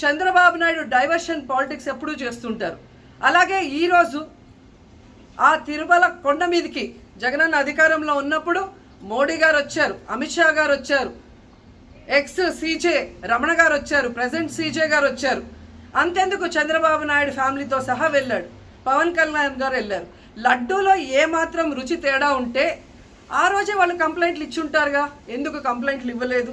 Chandrababu Naidu diversion politics ఎప్పుడూ చేస్తుంటారు. అలాగే ఈరోజు ఆ తిరుమల కొండ మీదకి జగనన్న అధికారంలో ఉన్నప్పుడు మోడీ గారు వచ్చారు అమిత్ షా గారు వచ్చారు ఎక్స్ సీజే రమణ గారు వచ్చారు ప్రజెంట్ సీజే గారు వచ్చారు. అంతెందుకు చంద్రబాబు నాయుడు ఫ్యామిలీతో సహా వెళ్ళాడు. పవన్ కళ్యాణ్ గారు వెళ్ళారు. లడ్డూలో ఏ మాత్రం రుచి తేడా ఉంటే ఆ రోజే వాళ్ళు కంప్లైంట్లు ఇచ్చి ఉంటారుగా ఎందుకు కంప్లైంట్లు ఇవ్వలేదు?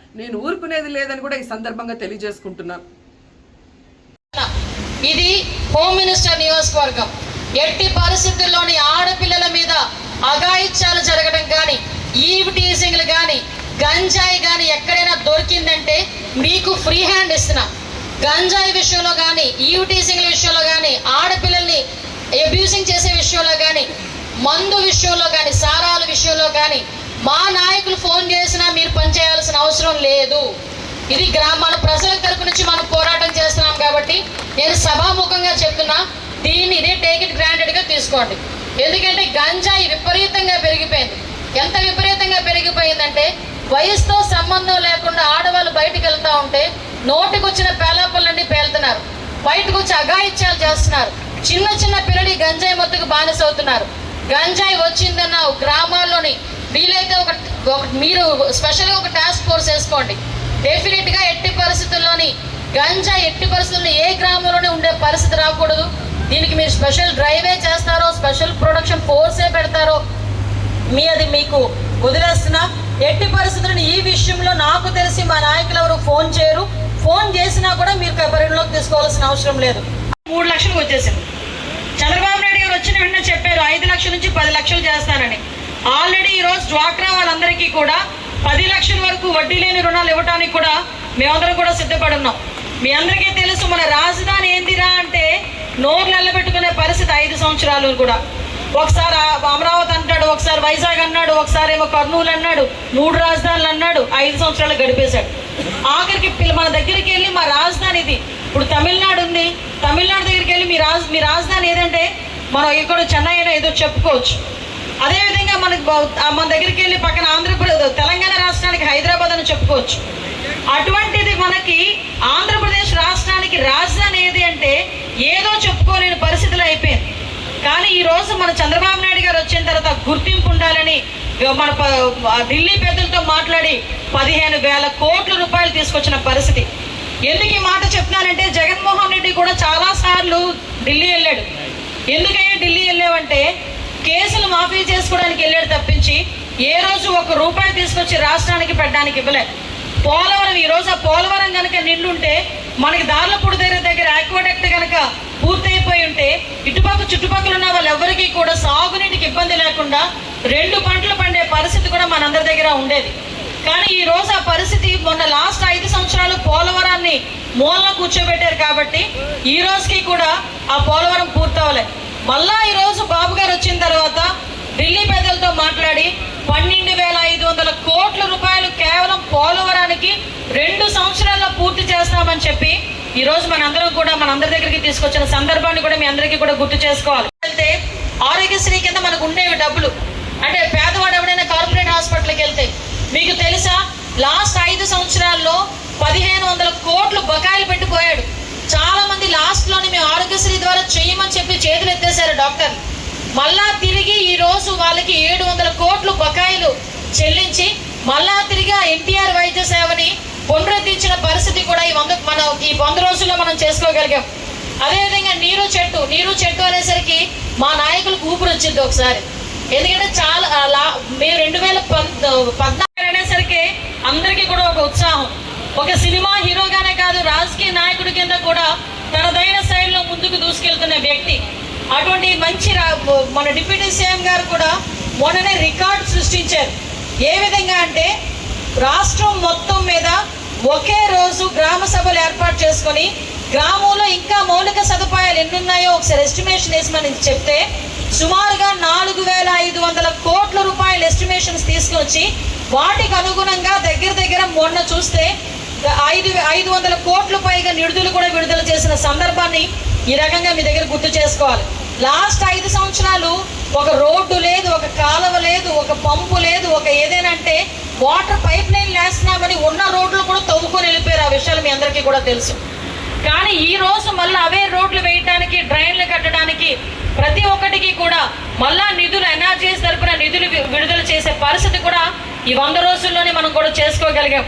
నేను ఊరుకునేది లేదని కూడా ఈ సందర్భంగా తెలియజేసుకుంటున్నాను ఇది హోమ్ మినిస్టర్ నియోజకవర్గం. ఎట్టి పరిస్థితుల్లోని ఆడపిల్లల మీద అఘాయిత్యాలు జరగడం కానీ ఈవ్ టీజింగ్లు కానీ గంజాయి కానీ ఎక్కడైనా దొరికిందంటే మీకు ఫ్రీ హ్యాండ్ ఇస్తున్నా. గంజాయి విషయంలో కానీ ఈవ్ టీజింగ్ల విషయంలో కానీ ఆడపిల్లల్ని అబ్యూజింగ్ చేసే విషయంలో కానీ మందు విషయంలో కానీ సారాల విషయంలో కానీ మా నాయకులు ఫోన్ చేసినా మీరు పనిచేయాల్సిన అవసరం లేదు. ఇది గ్రామాల ప్రజల తరపు నుంచి మనం పోరాటం చేస్తున్నాం కాబట్టి నేను సభాముఖంగా చెప్తున్నా దీన్ని ఇదే టేక్ ఇట్ తీసుకోండి. ఎందుకంటే గంజాయి విపరీతంగా పెరిగిపోయింది. ఎంత విపరీతంగా పెరిగిపోయిందంటే వయసుతో సంబంధం లేకుండా ఆడవాళ్ళు బయటకు వెళ్తూ ఉంటే నోటికొచ్చిన పేలాపళ్ళన్నీ పేలుతున్నారు. బయటకు వచ్చి అఘాయిత్యాలు చేస్తున్నారు. చిన్న చిన్న పిల్లలు గంజాయి మొత్తుకు బానిసవుతున్నారు గంజాయి వచ్చిందన్న గ్రామాల్లోని వీలైతే ఒక మీరు స్పెషల్గా ఒక టాస్క్ ఫోర్స్ వేసుకోండి. డెఫినెట్గా ఎట్టి పరిస్థితుల్లోని గంజా ఎట్టి పరిస్థితుల్లో ఏ గ్రామంలోనే ఉండే పరిస్థితి రాకూడదు. దీనికి మీరు స్పెషల్ డ్రైవే చేస్తారో స్పెషల్ ప్రొడక్షన్ ఫోర్సే పెడతారో మీ అది మీకు వదిలేస్తున్నా. ఎట్టి పరిస్థితులను ఈ విషయంలో నాకు తెలిసి మా నాయకులు ఎవరు ఫోన్ చేయరు. ఫోన్ చేసినా కూడా మీరు పరిగణలోకి తీసుకోవాల్సిన అవసరం లేదు. మూడు లక్షలకు వచ్చేసింది. చంద్రబాబు నాయుడు గారు వచ్చిన వెంటనే చెప్పారు ఐదు లక్షల నుంచి పది లక్షలు చేస్తానని ఆల్రెడీ ఈరోజు డ్వాక్రా వాళ్ళందరికీ కూడా పది లక్షల వరకు వడ్డీ లేని రుణాలు ఇవ్వడానికి కూడా మేమందరం కూడా సిద్ధపడున్నాం మీ అందరికీ తెలుసు మన రాజధాని ఏందిరా అంటే నోరు నిలబెట్టుకునే పరిస్థితి ఐదు సంవత్సరాలు కూడా. ఒకసారి అమరావతి అంటాడు ఒకసారి వైజాగ్ అన్నాడు ఒకసారి ఏమో కర్నూలు అన్నాడు మూడు రాజధానులు అన్నాడు ఐదు సంవత్సరాలు గడిపేశాడు. ఆఖరికి పిల్ల- మన దగ్గరికి వెళ్ళి మా రాజధాని ఇది. ఇప్పుడు తమిళనాడు ఉంది. తమిళనాడు దగ్గరికి వెళ్ళి మీ రాజ మీ రాజధాని ఏదంటే మనం ఇక్కడ చెన్నై అయినా ఏదో చెప్పుకోవచ్చు. అదేవిధంగా మనకి మన దగ్గరికి వెళ్ళి పక్కన ఆంధ్రప్రదేశ్ తెలంగాణ రాష్ట్రానికి హైదరాబాద్ అని చెప్పుకోవచ్చు. అటువంటిది మనకి ఆంధ్రప్రదేశ్ రాష్ట్రానికి రాజధాని ఏది అంటే ఏదో చెప్పుకోలేని పరిస్థితులు అయిపోయింది. కానీ ఈ రోజు మన చంద్రబాబు నాయుడు గారు వచ్చిన తర్వాత గుర్తింపు ఉండాలని మన ఢిల్లీ పెద్దలతో మాట్లాడి పదిహేను వేల కోట్ల రూపాయలు తీసుకొచ్చిన పరిస్థితి. ఎందుకు ఈ మాట చెప్తున్నానంటే జగన్మోహన్ రెడ్డి కూడా చాలా సార్లు ఢిల్లీ వెళ్ళాడు. ఎందుకయ్యా ఢిల్లీ వెళ్ళావంటే కేసులు మాఫీ చేసుకోవడానికి వెళ్ళాడు తప్పించి ఏ రోజు ఒక రూపాయి తీసుకొచ్చి రాష్ట్రానికి పెట్టడానికి ఇవ్వలే పోలవరం ఈ రోజు ఆ పోలవరం కనుక నిండుంటే మనకి దార్లపూడి దగ్గర దగ్గర ఆక్వాడక్ట్ కనుక పూర్తయిపోయి ఉంటే ఇటుపక్క చుట్టుపక్కల ఉన్న వాళ్ళెవ్వరికీ కూడా సాగునీటికి ఇబ్బంది లేకుండా రెండు పంటలు పండే పరిస్థితి కూడా మనందరి దగ్గర ఉండేది. కానీ ఈ రోజు ఆ పరిస్థితి మొన్న లాస్ట్ ఐదు సంవత్సరాలు పోలవరాన్ని మూలన కూర్చోబెట్టారు కాబట్టి ఈ రోజుకి కూడా ఆ పోలవరం పూర్తవలేదు. మళ్ళా ఈ రోజు బాబు గారు వచ్చిన తర్వాత ఢిల్లీ పెద్దలతో మాట్లాడి పన్నెండు వేల ఐదు వందల కోట్ల రూపాయలు కేవలం పోలవరానికి రెండు సంవత్సరాల్లో పూర్తి చేస్తామని చెప్పి ఈ రోజు మనందరం కూడా మనందరి దగ్గరికి తీసుకొచ్చిన సందర్భాన్ని కూడా మీ అందరికీ కూడా గుర్తు చేసుకోవాలి. వెళ్తే ఆరోగ్యశ్రీ కింద మనకు ఉండేవి డబ్బులు. అంటే పేదవాడు ఎవడైనా కార్పొరేట్ హాస్పిటల్కి వెళ్తే మీకు తెలుసా? లాస్ట్ ఐదు సంవత్సరాల్లో పదిహేను వందల కోట్లు బకాయిలు పెట్టిపోయాడు చాలా మంది లాస్ట్లోని మేము ఆరోగ్యశ్రీ ద్వారా చేయమని చెప్పి చేతులు ఎత్తేసారు డాక్టర్. మళ్ళా తిరిగి ఈ రోజు వాళ్ళకి ఏడు వందల కోట్లు బకాయిలు చెల్లించి మళ్ళా తిరిగి ఎన్టీఆర్ వైద్య సేవని పునరుద్ధరించిన పరిస్థితి కూడా ఈ వంద మన ఈ వంద రోజుల్లో మనం చేసుకోగలిగాం. అదేవిధంగా నీరు చెట్టు నీరు చెట్టు అనేసరికి మా నాయకులకు ఊపిరి వచ్చింది ఒకసారి. ఎందుకంటే చాలా మేము రెండు వేల పద్ పద్నాలుగు అనేసరికి అందరికీ కూడా ఒక ఉత్సాహం. ఒక సినిమా హీరోగానే కాదు రాజకీయ నాయకుడి కింద కూడా తనదైన శైలిలో ముందుకు దూసుకెళ్తున్న వ్యక్తి. అటువంటి మంచి రా- మన డిప్యూటీ సీఎం గారు కూడా మొన్ననే రికార్డు సృష్టించారు. ఏ విధంగా అంటే రాష్ట్రం మొత్తం మీద ఒకే రోజు గ్రామ సభలు ఏర్పాటు చేసుకొని గ్రామంలో ఇంకా మౌలిక సదుపాయాలు ఎన్ని ఉన్నాయో ఒకసారి ఎస్టిమేషన్ వేసమని చెప్తే సుమారుగా నాలుగు వేల ఐదు వందల కోట్ల రూపాయల ఎస్టిమేషన్స్ తీసుకొచ్చి వాటికి అనుగుణంగా దగ్గర దగ్గర మొన్న చూస్తే ఐదు ఐదు వందల కోట్ల పైగా నిడుదలు కూడా విడుదల చేసిన సందర్భాన్ని ఈ రకంగా మీ దగ్గర గుర్తు చేసుకోవాలి. లాస్ట్ ఐదు సంవత్సరాలు ఒక రోడ్డు లేదు ఒక కాలువ లేదు ఒక పంపు లేదు ఒక ఏదైనా అంటే వాటర్ పైప్ లైన్ వేస్తున్నామని ఉన్న రోడ్లు కూడా తవ్వుకొని వెళ్ళిపోయారు. ఆ విషయాలు మీ అందరికీ కూడా తెలుసు. కానీ ఈ రోజు మళ్ళీ అవే రోడ్లు వేయడానికి డ్రైన్లు కట్టడానికి ప్రతి ఒక్కటికి కూడా మళ్ళా నిధులు ఎన్ఆర్జీఎస్ తరపున నిధులు విడుదల చేసే పరిస్థితి కూడా ఈ వంద రోజుల్లోనే మనం కూడా చేసుకోగలిగాం.